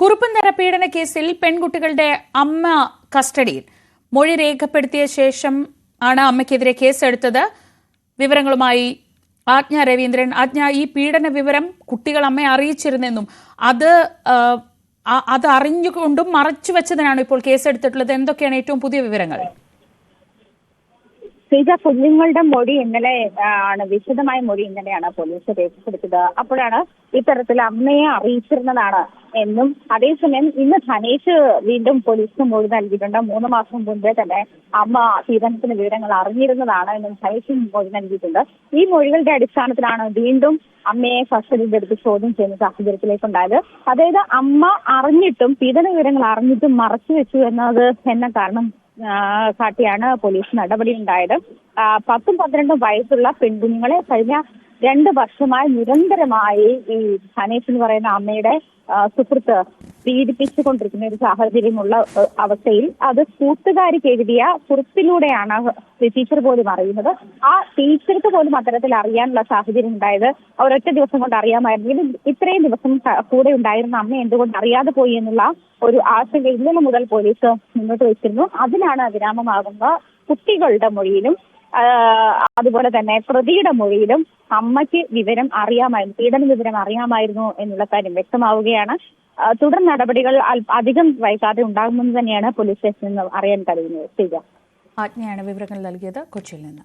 കുറുപ്പന്തറ പീഡന കേസിൽ പെൺകുട്ടികളുടെ അമ്മ കസ്റ്റഡിയിൽ. മൊഴി രേഖപ്പെടുത്തിയ ശേഷം ആണ് അമ്മയ്ക്കെതിരെ കേസെടുത്തത്. വിവരങ്ങളുമായി ആജ്ഞ രവീന്ദ്രൻ. ആജ്ഞ ഈ പീഡന വിവരം കുട്ടികൾ അമ്മയെ അറിയിച്ചിരുന്നെന്നും അത് അത് അറിഞ്ഞുകൊണ്ടും മറച്ചു വെച്ചതിനാണ് ഇപ്പോൾ കേസെടുത്തിട്ടുള്ളത്. എന്തൊക്കെയാണ് ഏറ്റവും പുതിയ വിവരങ്ങൾ? ശ്രീജ കുഞ്ഞുങ്ങളുടെ മൊഴി ഇന്നലെ ആണ്. വിശദമായ മൊഴി ഇന്നലെയാണ് പോലീസ് രേഖപ്പെടുത്തിയത്. അപ്പോഴാണ് ഇത്തരത്തിൽ അമ്മയെ അറിയിച്ചിരുന്നതാണ്. എന്നും അതേസമയം ഇന്ന് ധനേഷ് വീണ്ടും പോലീസിന് മൊഴി നൽകിയിട്ടുണ്ട്. മൂന്ന് മാസം മുമ്പേ തന്നെ അമ്മ പീഡനത്തിന് വിവരങ്ങൾ അറിഞ്ഞിരുന്നതാണ് എന്നും ധനേഷ് മൊഴി നൽകിയിട്ടുണ്ട്. ഈ മൊഴികളുടെ അടിസ്ഥാനത്തിലാണ് വീണ്ടും അമ്മയെ കസ്റ്റഡിയിലെടുത്ത് ചോദ്യം ചെയ്യുന്ന സാഹചര്യത്തിലേക്ക് ഉണ്ടായത് അതായത് അമ്മ അറിഞ്ഞിട്ടും പീഡന വിവരങ്ങൾ അറിഞ്ഞിട്ടും മറച്ചു വെച്ചു എന്നത് എന്ന കാരണം കാട്ടിയാണ് പോലീസ് നടപടി ഉണ്ടായത് പത്തും പന്ത്രണ്ടും വയസ്സുള്ള പെൺകുഞ്ഞുങ്ങളെ കഴിഞ്ഞ രണ്ട് വർഷമായി നിരന്തരമായി ഈ ധനേഷ് എന്ന് പറയുന്ന അമ്മയുടെ സുഹൃത്ത് പീഡിപ്പിച്ചുകൊണ്ടിരിക്കുന്ന ഒരു സാഹചര്യമുള്ള അവസ്ഥയിൽ അത് കൂട്ടുകാരിക്ക് എഴുതിയ കുറിപ്പിലൂടെയാണ് ടീച്ചർ പോലും അറിയുന്നത്. ആ ടീച്ചർക്ക് പോലും അത്തരത്തിൽ അറിയാനുള്ള സാഹചര്യം ഉണ്ടായത് ഒരൊറ്റ ദിവസം കൊണ്ട് അറിയാമായിരുന്നു. ഇത് ഇത്രയും ദിവസം കൂടെ ഉണ്ടായിരുന്ന അമ്മ എന്തുകൊണ്ട് അറിയാതെ പോയി എന്നുള്ള ഒരു ആശങ്ക ഇന്നലെ മുതൽ പോലീസ് മുന്നോട്ട് വെച്ചിരുന്നു. അതിനാണ് വിരാമമാകുന്ന കുട്ടികളുടെ മൊഴിയിലും അതുപോലെ തന്നെ പ്രതിയുടെ മൊഴിയിലും അമ്മയ്ക്ക് വിവരം അറിയാമായിരുന്നു പീഡന വിവരം അറിയാമായിരുന്നു എന്നുള്ള കാര്യം വ്യക്തമാവുകയാണ്. തുടർ നടപടികൾ അധികം വൈകാതെ ഉണ്ടാകുമെന്ന് തന്നെയാണ് പോലീസ് സ്റ്റേഷനിൽ നിന്ന് അറിയാൻ കഴിയുന്നത്. ആജ്ഞയാണ് വിവരങ്ങൾ നൽകിയത് കൊച്ചിയിൽ നിന്ന്.